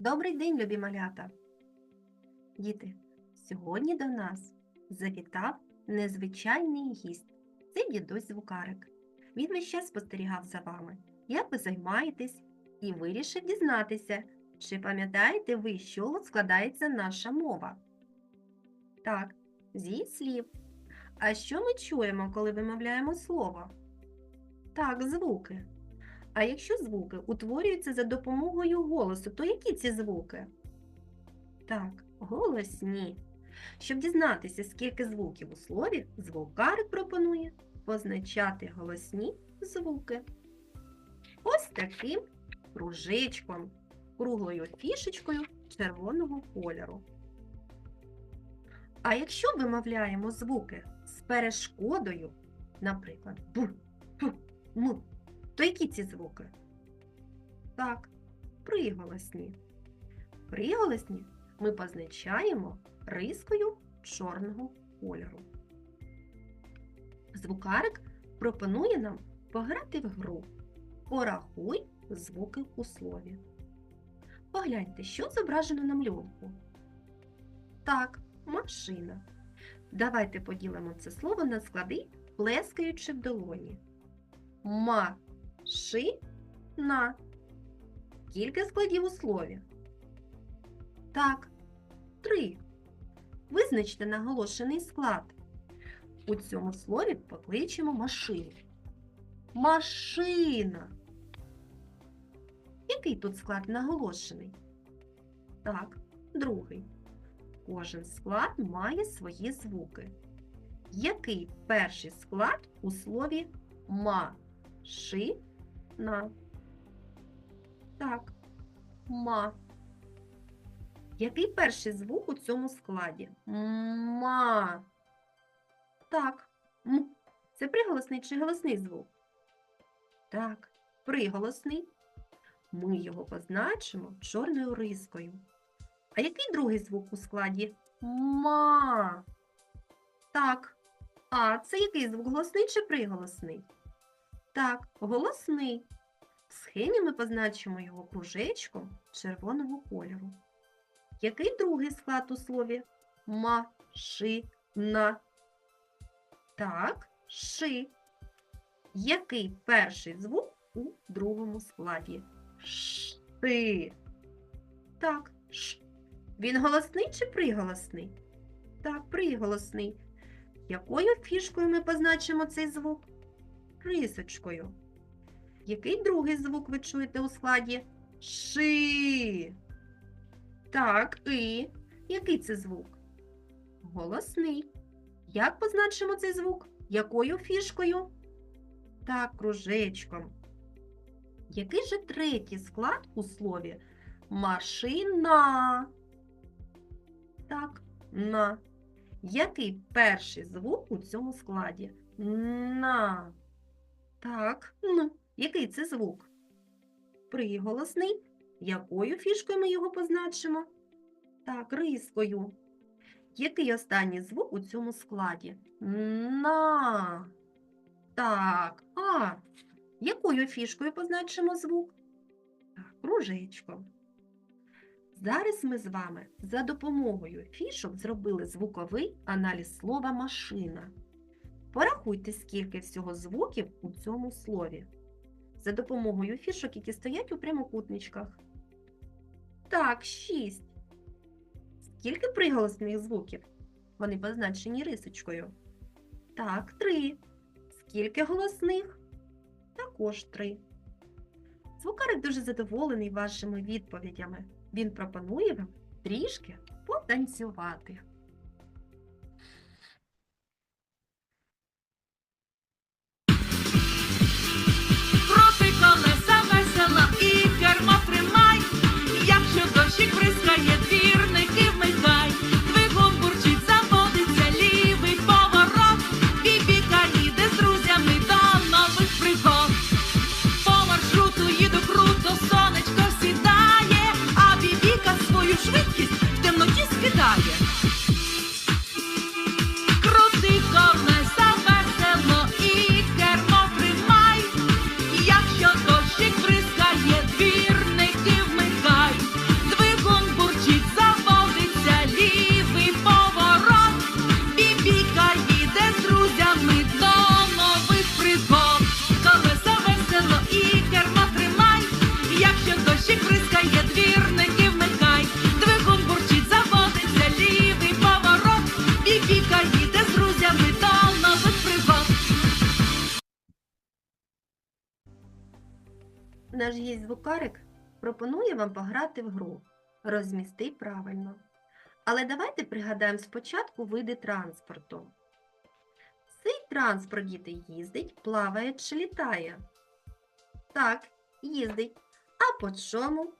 Добрий день, любі малята! Діти, сьогодні до нас завітав незвичайний гість. Це дідусь Звукарик. Він весь час спостерігав за вами, як ви займаєтесь, і вирішив дізнатися, чи пам'ятаєте ви, з чого складається наша мова? Так, зі слів. А що ми чуємо, коли вимовляємо слово? Так, звуки. А якщо звуки утворюються за допомогою голосу, то які ці звуки? Так, голосні. Щоб дізнатися, скільки звуків у слові, звукарик пропонує позначати голосні звуки. Ось таким кружечком, круглою фішечкою червоного кольору. А якщо вимовляємо звуки з перешкодою, наприклад, б, п, м, то які ці звуки? Так, приголосні. Приголосні ми позначаємо рискою чорного кольору. Звукарик пропонує нам пограти в гру. Порахуй звуки у слові. Погляньте, що зображено на малюнку. Так, машина. Давайте поділимо це слово на склади, плескаючи в долоні. Ма ши на. Кілька складів у слові. Так, три. Визначте наголошений склад. У цьому слові покличемо машину. Машина. Який тут склад наголошений? Так, другий. Кожен склад має свої звуки. Який перший склад у слові ма? На. Так. Ма. Який перший звук у цьому складі? Ма. Так. М. Це приголосний чи голосний звук? Так, приголосний. Ми його позначимо чорною рискою. А який другий звук у складі? Ма. Так. А це який звук голосний чи приголосний? Так, голосний. В схемі ми позначимо його кружечком червоного кольору. Який другий склад у слові? Машина. Так, ши. Який перший звук у другому складі? Шти. Так, ш. Він голосний чи приголосний? Так, приголосний. Якою фішкою ми позначимо цей звук? Рисочкою. Який другий звук ви чуєте у складі? Ши. Так, і. Який це звук? Голосний. Як позначимо цей звук? Якою фішкою? Так, кружечком. Який же третій склад у слові? Машина. Так, на. Який перший звук у цьому складі? На. Так, ну, який це звук? Приголосний. Якою фішкою ми його позначимо? Так, рискою. Який останній звук у цьому складі? На. Так, а. Якою фішкою позначимо звук? Так, кружечком. Зараз ми з вами за допомогою фішок зробили звуковий аналіз слова машина. Порахуйте, скільки всього звуків у цьому слові. За допомогою фішок, які стоять у прямокутничках. Так, шість. Скільки приголосних звуків? Вони позначені рисочкою. Так, три. Скільки голосних? Також три. Звукарик дуже задоволений вашими відповідями. Він пропонує вам трішки потанцювати. Наш гість звукарик пропонує вам пограти в гру Розмісти правильно. Але давайте пригадаємо спочатку види транспорту. Цей транспорт діти їздить, плаває чи літає? Так, їздить. А по чому?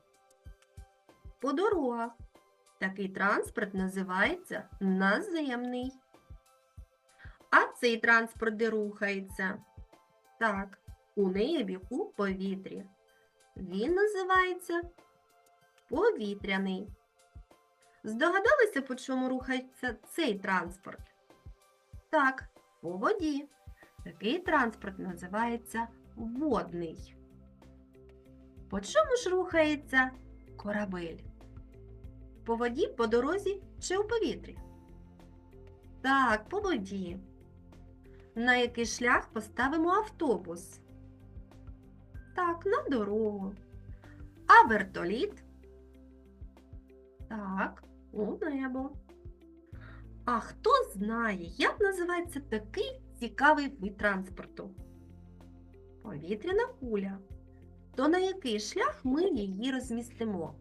По дорогах. Такий транспорт називається наземний. А цей транспорт де рухається? Так, у небі, у повітрі. Він називається повітряний. Здогадалися, по чому рухається цей транспорт? Так, по воді. Такий транспорт називається водний. По чому ж рухається корабель? По воді, по дорозі чи у повітрі? Так, по воді. На який шлях поставимо автобус? Так, на дорогу. А вертоліт? Так, у небо. А хто знає, як називається такий цікавий вид транспорту? Повітряна куля. То на який шлях ми її розмістимо?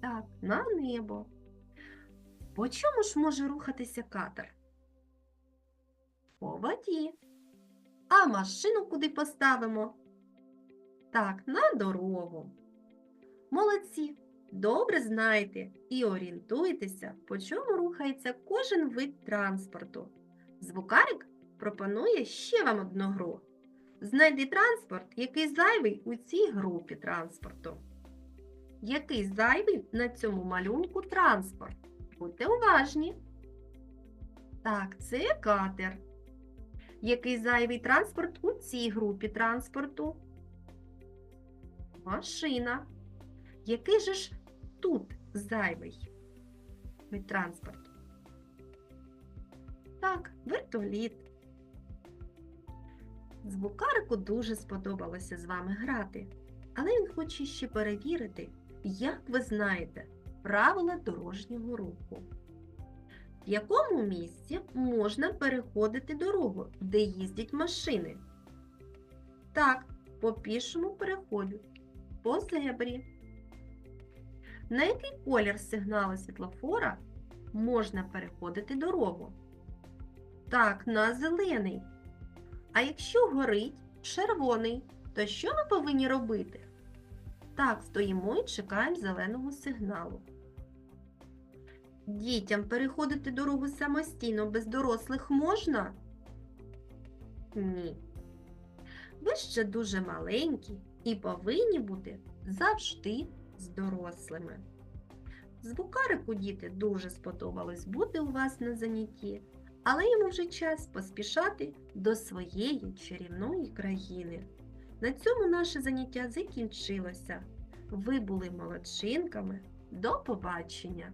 Так, на небо. По чому ж може рухатися катер? По воді. А машину куди поставимо? Так, на дорогу. Молодці! Добре знаєте і орієнтуйтеся, по чому рухається кожен вид транспорту. Звукарик пропонує ще вам одну гру. Знайди транспорт, який зайвий у цій групі транспорту. Який зайвий на цьому малюнку транспорт? Будьте уважні. Так, це катер. Який зайвий транспорт у цій групі транспорту? Машина. Який же ж тут зайвий від транспорту? Так, вертоліт. Звукарику дуже сподобалося з вами грати, але він хоче ще перевірити, як ви знаєте правила дорожнього руху. В якому місці можна переходити дорогу, де їздять машини? Так, по пішому переходу, по зебрі. На який колір сигналу світлофора можна переходити дорогу? Так, на зелений. А якщо горить червоний, то що ми повинні робити? Так, стоїмо і чекаємо зеленого сигналу. Дітям переходити дорогу самостійно без дорослих можна? Ні. Ви ще дуже маленькі і повинні бути завжди з дорослими. Звукарику діти дуже сподобалось бути у вас на занятті, але йому вже час поспішати до своєї чарівної країни. На цьому наше заняття закінчилося. Ви були молодчинками. До побачення!